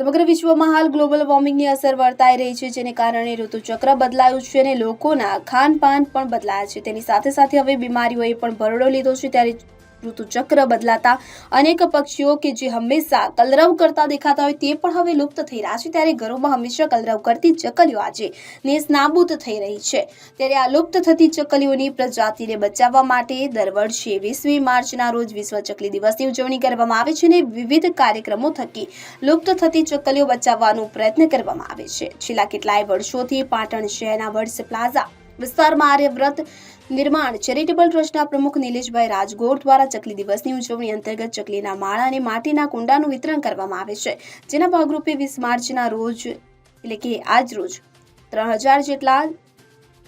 સમગ્ર વિશ્વમાં હાલ ગ્લોબલ વોર્મિંગની અસર વર્તાઈ રહી છે, જેને કારણે ઋતુચક્ર બદલાયું છે અને લોકોના ખાનપાન પણ બદલાયા છે. તેની સાથે સાથે હવે બીમારીઓએ પણ ભરડો લીધો છે, ત્યારે ઋતુચક્ર બદલાતા અનેક પક્ષીઓ કે જે હંમેશા કલરવ કરતા દેખાતા હોય તે પણ હવે લુપ્ત થઈ રહ્યા છે. ત્યારે ઘરોમાં હંમેશા કલરવ કરતી ચકલીઓ આજે નેસ નાબૂદ થઈ રહી છે. ત્યારે આ લુપ્ત થતી ચકલીઓની પ્રજાતિને બચાવવા માટે દર વર્ષે વીસમી માર્ચના રોજ વિશ્વ ચકલી દિવસની ઉજવણી કરવામાં આવે છે અને વિવિધ કાર્યક્રમો થકી લુપ્ત થતી ચકલીઓ બચાવવાનો પ્રયત્ન કરવામાં આવે છે. છેલ્લા કેટલાય વર્ષોથી પાટણ શહેરના વર્ડ્સ પ્લાઝા વિસ્તારમાં આર્યવ્રત નિર્માણ ચેરિટેબલ ટ્રસ્ટના પ્રમુખ નિલેશભાઈ રાજગોર દ્વારા ચકલી દિવસની ઉજવણી અંતર્ગત ચકલીના માળા અને માટીના કુંડાનું વિતરણ કરવામાં આવે છે. જેના ભાગરૂપે વીસ માર્ચના રોજ, એટલે કે આજ રોજ, ત્રણ હજાર જેટલા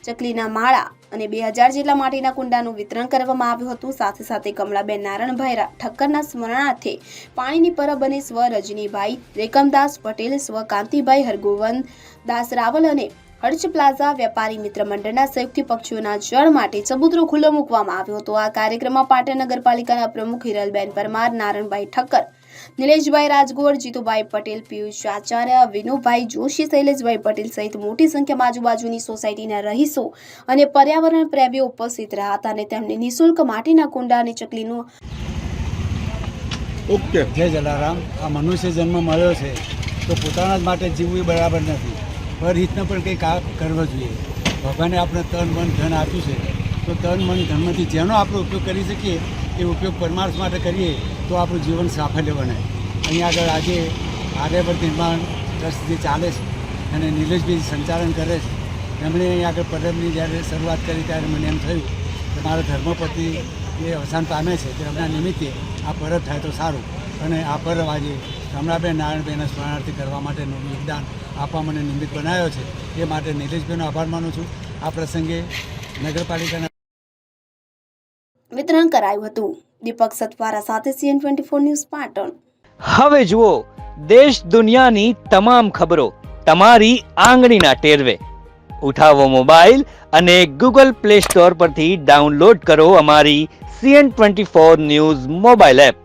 ચકલીના માળા અને બે હજાર જેટલા માટીના કુંડાનું વિતરણ કરવામાં આવ્યું હતું. સાથે સાથે કમળાબેન નારણભાઈ રા- ઠક્કરના સ્મરણાર્થે પાણીની પરબ અને સ્વ રજનીભાઈ રેકમદાસ પટેલ, સ્વ કાંતિભાઈ હરગોવન દાસ રાવલ અને હર્ષ પ્લાઝા વેપારી મિત્ર મંડળના સંયુક્ત પક્ષીઓના જળ માટે ચબૂતરો ખુલ્લો મૂકવામાં આવ્યો હતો. આ કાર્યક્રમમાં પાટણ નગરપાલિકાના પ્રમુખ હિરલબેન પરમાર નારણભાઈ ઠક્કર નિલેશભાઈ રાજગોર જીતુભાઈ પટેલ પિયુષ આચાર્ય વિનુભાઈ જોશી શૈલેષભાઈ પટેલ સહિત મોટી સંખ્યામાં આજુબાજુની સોસાયટીના રહીશો અને પર્યાવરણ પ્રેમીઓ ઉપસ્થિત રહ્યા હતા અને તેમને નિઃશુલ્ક માટીના કુંડા અને ચકલીનું ઓકે. જય જલારામ. આ મનુષ્ય જન્મ મળ્યો છે તો પોતાના જ માટે જીવવું બરાબર નથી. પરહિતને પણ કંઈક આ કરવો જોઈએ. ભગવાને આપણે તન, મન, ધન આપ્યું છે, તો તન, મન, ધનમાંથી જેનો આપણે ઉપયોગ કરી શકીએ, એ ઉપયોગ પરમાર્થ માટે કરીએ, તો આપણું જીવન સાફલ્ય બને. અહીંયા આગળ આજે આર્યવર્ત નિર્માણ ટ્રસ્ટ જે ચાલે છે અને નિલેશભાઈ સંચાલન કરે છે, એમણે અહીંયા આગળ પરબની જ્યારે શરૂઆત કરી ત્યારે મને એમ થયું કે મારા ધર્મપતિ એ અવસાન પામે છે, તો એમના નિમિત્તે આ પરબ થાય તો સારું. અને આ પરબ આજે કમળાબેન નારાયણબેનના સ્મરણાર્થી કરવા માટેનું યોગદાન આપવા મને નિમિત્ત બનાવ્યો છે. એ માટે નિલેશભાઈનો આભાર માનું છું. આ પ્રસંગે નગરપાલિકાના વિતરણ કરાયું હતું. દીપક સતવારા સાથે CN twenty four news Patan. હવે જુઓ દેશ દુનિયાની તમામ ખબરો તમારી આંગળીના ટેરવે. ઉઠાવો મોબાઈલ અને ગૂગલ પ્લે સ્ટોર પરથી ડાઉનલોડ કરો અમારી CN twenty four news mobile app.